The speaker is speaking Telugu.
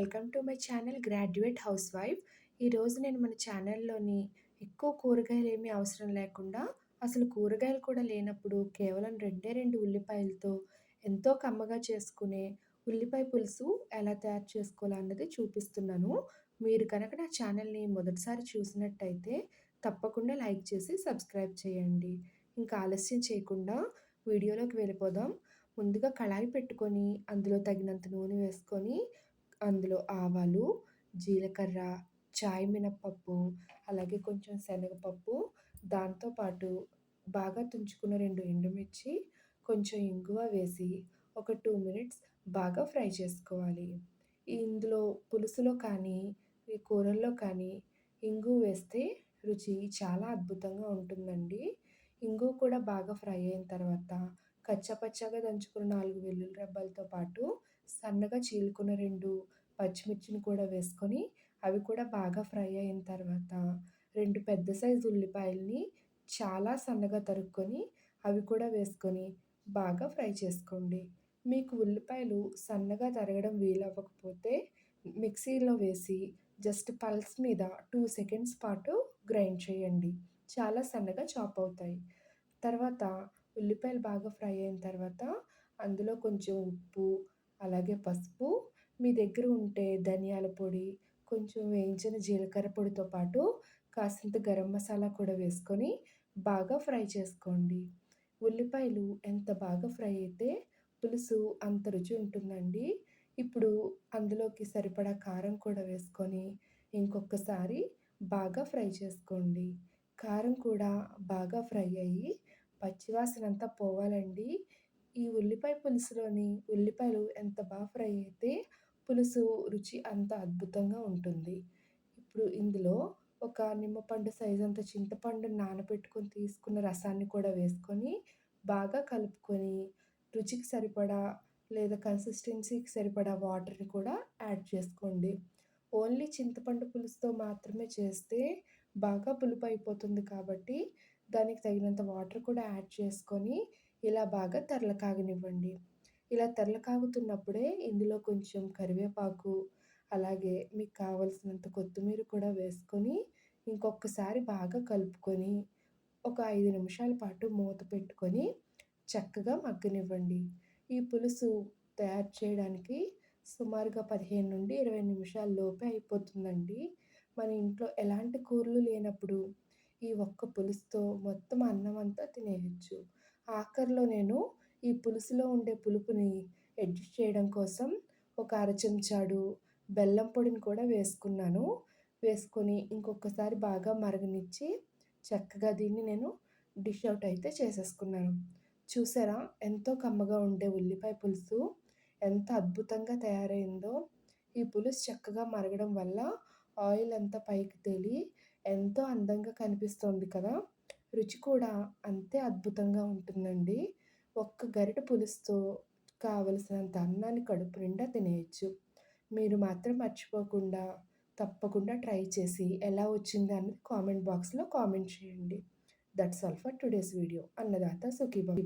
Welcome to my channel graduate housewife ఈరోజు నేను మన ఛానల్లోని ఎక్కువ కూరగాయలు ఏమీ అవసరం లేకుండా అసలు కూరగాయలు కూడా లేనప్పుడు కేవలం రెండే రెండు ఉల్లిపాయలతో ఎంతో కమ్మగా చేసుకునే ఉల్లిపాయ పులుసు ఎలా తయారు చేసుకోవాలన్నది చూపిస్తున్నాను. మీరు కనుక నా ఛానల్ని మొదటిసారి చూసినట్టయితే తప్పకుండా లైక్ చేసి సబ్స్క్రైబ్ చేయండి. ఇంకా ఆలస్యం చేయకుండా వీడియోలోకి వెళ్ళిపోదాం. ముందుగా కళాయి పెట్టుకొని అందులో తగినంత నూనె వేసుకొని అందులో ఆవాలు జీలకర్ర చాయ్ మినప్పప్పు అలాగే కొంచెం శనగపప్పు దాంతోపాటు బాగా తుంచుకున్న రెండు ఎండుమిర్చి కొంచెం ఇంగువ వేసి ఒక టూ మినిట్స్ బాగా ఫ్రై చేసుకోవాలి. ఇందులో పులుసులో కానీ ఈ కూరల్లో కానీ ఇంగు వేస్తే రుచి చాలా అద్భుతంగా ఉంటుందండి. ఇంగు కూడా బాగా ఫ్రై అయిన తర్వాత కచ్చపచ్చగా దంచుకున్న నాలుగు వెల్లుల్లి రెబ్బలతో పాటు సన్నగా చీలుకున్న రెండు పచ్చిమిర్చిని కూడా వేసుకొని అవి కూడా బాగా ఫ్రై అయిన తర్వాత రెండు పెద్ద సైజు ఉల్లిపాయల్ని చాలా సన్నగా తరుక్కొని అవి కూడా వేసుకొని బాగా ఫ్రై చేసుకోండి. మీకు ఉల్లిపాయలు సన్నగా తరగడం వీలవ్వకపోతే మిక్సీలో వేసి జస్ట్ పల్స్ మీద టూ సెకండ్స్ పాటు గ్రైండ్ చేయండి. చాలా సన్నగా చాప్ అవుతాయి. తర్వాత ఉల్లిపాయలు బాగా ఫ్రై అయిన తర్వాత అందులో కొంచెం ఉప్పు అలాగే పసుపు మీ దగ్గర ఉంటే ధనియాల పొడి కొంచెం వేయించిన జీలకర్ర పొడితో పాటు కాసింత గరం మసాలా కూడా వేసుకొని బాగా ఫ్రై చేసుకోండి. ఉల్లిపాయలు ఎంత బాగా ఫ్రై అయితే పులుసు అంత రుచి ఉంటుందండి. ఇప్పుడు అందులోకి సరిపడా కారం కూడా వేసుకొని ఇంకొకసారి బాగా ఫ్రై చేసుకోండి. కారం కూడా బాగా ఫ్రై అయ్యి పచ్చివాసన అంతా పోవాలండి. ఈ ఉల్లిపాయ పులుసులోని ఉల్లిపాయలు ఎంత బాగా ఫ్రై అయితే పులుసు రుచి అంత అద్భుతంగా ఉంటుంది. ఇప్పుడు ఇందులో ఒక నిమ్మపండు సైజ్ అంత చింతపండు నానబెట్టుకొని తీసుకున్న రసాన్ని కూడా వేసుకొని బాగా కలుపుకొని రుచికి సరిపడా లేదా కన్సిస్టెన్సీకి సరిపడా వాటర్ని కూడా యాడ్ చేసుకోండి. ఓన్లీ చింతపండు పులుసుతో మాత్రమే చేస్తే బాగా పులుపు అయిపోతుంది కాబట్టి దానికి తగినంత వాటర్ కూడా యాడ్ చేసుకొని ఇలా బాగా తెరలకాగనివ్వండి ఇలా తెరలకాగుతున్నప్పుడే ఇందులో కొంచెం కరివేపాకు అలాగే మీకు కావలసినంత కొత్తిమీర కూడా వేసుకొని ఇంకొకసారి బాగా కలుపుకొని ఒక ఐదు నిమిషాల పాటు మూత పెట్టుకొని చక్కగా మగ్గనివ్వండి. ఈ పులుసు తయారు చేయడానికి సుమారుగా పదిహేను నుండి ఇరవై నిమిషాల లోపే అయిపోతుందండి. మన ఇంట్లో ఎలాంటి కూరలు లేనప్పుడు ఈ ఒక్క పులుసుతో మొత్తం అన్నం అంతా తినేయచ్చు. ఆఖరిలో నేను ఈ పులుసులో ఉండే పులుపుని అడ్జస్ట్ చేయడం కోసం ఒక అర చెంచాడు బెల్లం పొడిని కూడా వేసుకున్నాను. వేసుకొని ఇంకొకసారి బాగా మరగనిచ్చి చక్కగా దీన్ని నేను డిష్ అవుట్ అయితే చేసేసుకున్నాను. చూసారా? ఎంతో కమ్మగా ఉండే ఉల్లిపాయ పులుసు ఎంత అద్భుతంగా తయారైందో! ఈ పులుసు చక్కగా మరగడం వల్ల ఆయిల్ అంతా పైకి తేలి ఎంతో అందంగా కనిపిస్తోంది కదా! రుచి కూడా అంతే అద్భుతంగా ఉంటుందండి. ఒక్క గరిట పులుసుతో కావలసినంత అన్నాన్ని కడుపు నిండా తినేయచ్చు. మీరు మాత్రం మర్చిపోకుండా తప్పకుండా ట్రై చేసి ఎలా వచ్చింది అన్నది కామెంట్ బాక్స్లో కామెంట్ చేయండి. That's all for today's video. Annadata సుఖీభం